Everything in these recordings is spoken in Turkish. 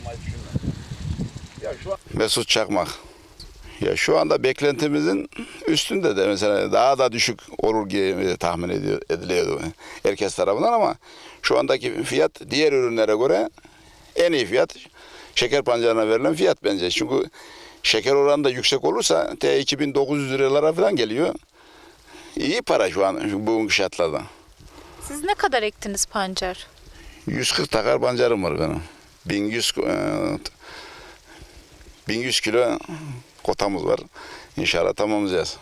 almayı düşünmüyorum. Ya şu an Mesut Çakmak. Ya şu anda beklentimizin üstünde de mesela daha da düşük olur diye tahmin ediyor, ediliyordu herkes tarafından ama şu andaki fiyat diğer ürünlere göre en iyi fiyat şeker pancarına verilen fiyat bence. Çünkü şeker oranı da yüksek olursa T 2900 liralara falan geliyor. İyi para şu an bugünkü şartlarda. Siz ne kadar ektiniz pancar? 140 takar pancarım var benim. 1100 e, 1100 kilo kotamız var. İnşallah tamamlayacağız.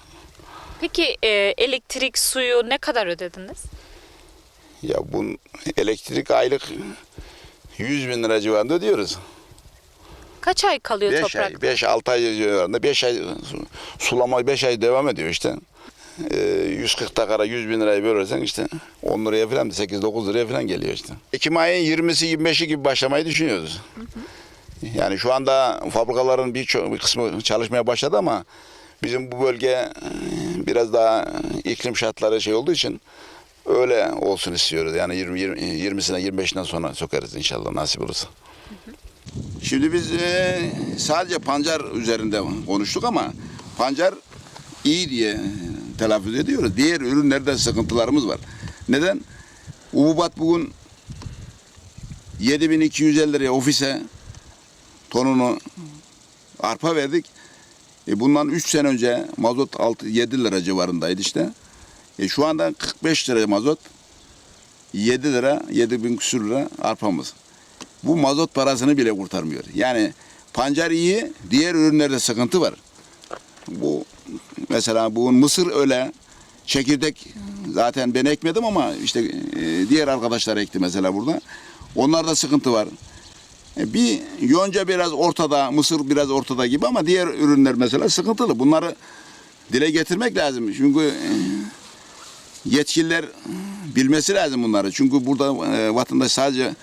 Peki e, elektrik, suyu ne kadar ödediniz? Ya bu elektrik aylık 100 bin lira civarında ödüyoruz. Kaç ay kalıyor 5 toprak? ay, 5-6 ay civarında. 5 ay su- sulama 5 ay devam ediyor işte. Ee, 140 takara 100 bin lirayı bölürsen işte 10 liraya falan 8-9 liraya falan geliyor işte. Ekim ayın 20'si 25'i gibi başlamayı düşünüyoruz. Yani şu anda fabrikaların birçok bir kısmı çalışmaya başladı ama bizim bu bölge e, biraz daha iklim şartları şey olduğu için öyle olsun istiyoruz. Yani 20, 20 20'sine 25'inden sonra sokarız inşallah nasip olursa. Şimdi biz e, sadece pancar üzerinde konuştuk ama pancar iyi diye telaffuz ediyoruz. Diğer ürünlerde sıkıntılarımız var. Neden? Ububat bugün 7250 liraya ofise tonunu arpa verdik. E bundan 3 sene önce mazot 6-7 lira civarındaydı işte. E şu anda 45 lira mazot. 7 lira, 7 bin küsür lira arpamız. Bu mazot parasını bile kurtarmıyor. Yani pancar iyi, diğer ürünlerde sıkıntı var. Bu mesela bu mısır öyle, çekirdek zaten ben ekmedim ama işte e, diğer arkadaşlar ekti mesela burada. Onlarda sıkıntı var. E, Bir yonca biraz ortada, mısır biraz ortada gibi ama diğer ürünler mesela sıkıntılı. Bunları dile getirmek lazım. Çünkü e, yetkililer bilmesi lazım bunları. Çünkü burada e, vatandaş sadece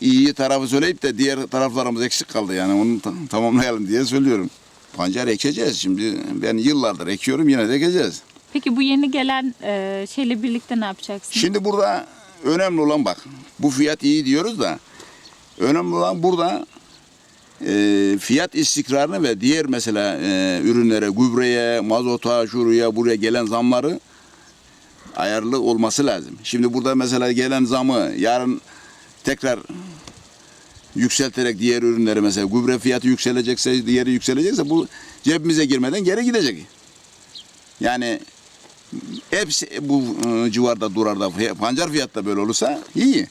iyi tarafı söyleyip de diğer taraflarımız eksik kaldı. Yani onu ta- tamamlayalım diye söylüyorum. Pancar ekeceğiz. Şimdi ben yıllardır ekiyorum yine de ekeceğiz. Peki bu yeni gelen e, şeyle birlikte ne yapacaksınız? Şimdi burada önemli olan bak bu fiyat iyi diyoruz da önemli olan burada e, fiyat istikrarını ve diğer mesela e, ürünlere, gübreye, mazota, şuraya, buraya gelen zamları ayarlı olması lazım. Şimdi burada mesela gelen zamı yarın tekrar yükselterek diğer ürünleri mesela gübre fiyatı yükselecekse, diğeri yükselecekse bu cebimize girmeden geri gidecek. Yani hepsi bu e, civarda durar da pancar fiyatı da böyle olursa iyi.